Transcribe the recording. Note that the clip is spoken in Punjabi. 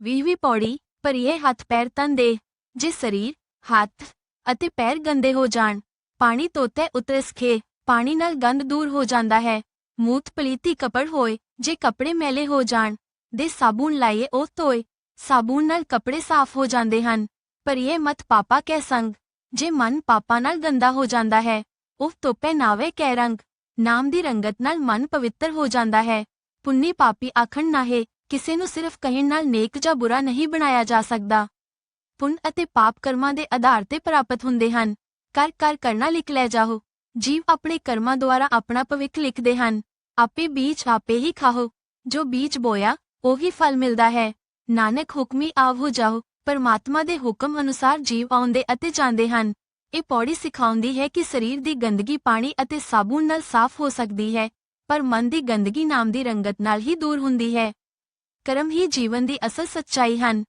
ਵੀਹਵੀਂ ਪੌੜੀ ਭਰੀਏ ਹੱਥ ਪੈਰ ਤਨ ਦੇ, ਜੇ ਸਰੀਰ, ਹੱਥ ਅਤੇ ਪੈਰ ਗੰਦੇ ਹੋ ਜਾਣ, ਪਾਣੀ ਤੋਤੇ ਉਤਰੇ ਸਖੇ ਪਾਣੀ ਨਾਲ ਗੰਦ ਦੂਰ ਹੋ ਜਾਂਦਾ ਹੈ, ਮੂਤ ਪਲੀਤੀ ਕਪੜ ਹੋਏ, ਜੇ ਕੱਪੜੇ ਮੈਲੇ ਹੋ ਜਾਣ, ਦੇ ਸਾਬੂਨ ਲਾਈਏ ਉਹ ਧੋਏ, ਸਾਬੂਨ ਨਾਲ ਕੱਪੜੇ ਸਾਫ਼ ਹੋ ਜਾਂਦੇ ਹਨ, ਪਰ ਇਹ ਮਤ ਪਾਪਾ ਕੈ ਸੰਗ, ਜੇ ਮਨ ਪਾਪਾ ਨਾਲ ਗੰਦਾ ਹੋ ਜਾਂਦਾ ਹੈ, ਉਹ ਤੋਪੇ ਨਾਵੇ ਕੈ ਰੰਗ, ਨਾਮ ਦੀ ਰੰਗਤ ਨਾਲ ਮਨ ਪਵਿੱਤਰ ਹੋ ਜਾਂਦਾ ਹੈ, ਪੁੰਨੀ ਪਾਪੀ ਆਖਣ ਨਾਹੇ ਕਿਸੇ ਨੂੰ ਸਿਰਫ ਕਹਿਣ ਨਾਲ ਨੇਕ ਜਾਂ ਬੁਰਾ ਨਹੀਂ ਬਣਾਇਆ ਜਾ ਸਕਦਾ। ਪੁੰਨ ਅਤੇ ਪਾਪ ਕਰਮਾਂ ਦੇ ਆਧਾਰ ਤੇ ਪ੍ਰਾਪਤ ਹੁੰਦੇ ਹਨ। ਕਰ ਕਰ ਕਰਨਾ ਲਿਖ ਲੈ ਜਾਓ। ਜੀਵ ਆਪਣੇ ਕਰਮਾਂ ਦੁਆਰਾ ਆਪਣਾ ਭਵਿੱਖ ਲਿਖਦੇ ਹਨ। ਆਪੇ ਬੀਜ ਆਪੇ ਹੀ ਖਾਓ। ਜੋ ਬੀਜ ਬੋਇਆ, ਉਹੀ ਫਲ ਮਿਲਦਾ ਹੈ। ਨਾਨਕ ਹੁਕਮੀ ਆਵ ਹੋ ਜਾਓ। ਪਰਮਾਤਮਾ ਦੇ ਹੁਕਮ ਅਨੁਸਾਰ ਜੀਵ ਆਉਂਦੇ ਅਤੇ ਜਾਂਦੇ ਹਨ। ਇਹ ਪੌੜੀ ਸਿਖਾਉਂਦੀ ਹੈ ਕਿ ਸਰੀਰ ਦੀ ਗੰਦਗੀ ਪਾਣੀ ਅਤੇ ਸਾਬੂਨ ਨਾਲ ਸਾਫ਼ ਹੋ ਸਕਦੀ ਹੈ, ਪਰ ਮਨ ਦੀ ਗੰਦਗੀ ਨਾਮ ਦੀ ਰੰਗਤ ਨਾਲ ਹੀ ਦੂਰ ਹੁੰਦੀ ਹੈ। ਕਰਮ ਹੀ ਜੀਵਨ ਦੀ ਅਸਲ ਸੱਚਾਈ ਹਨ।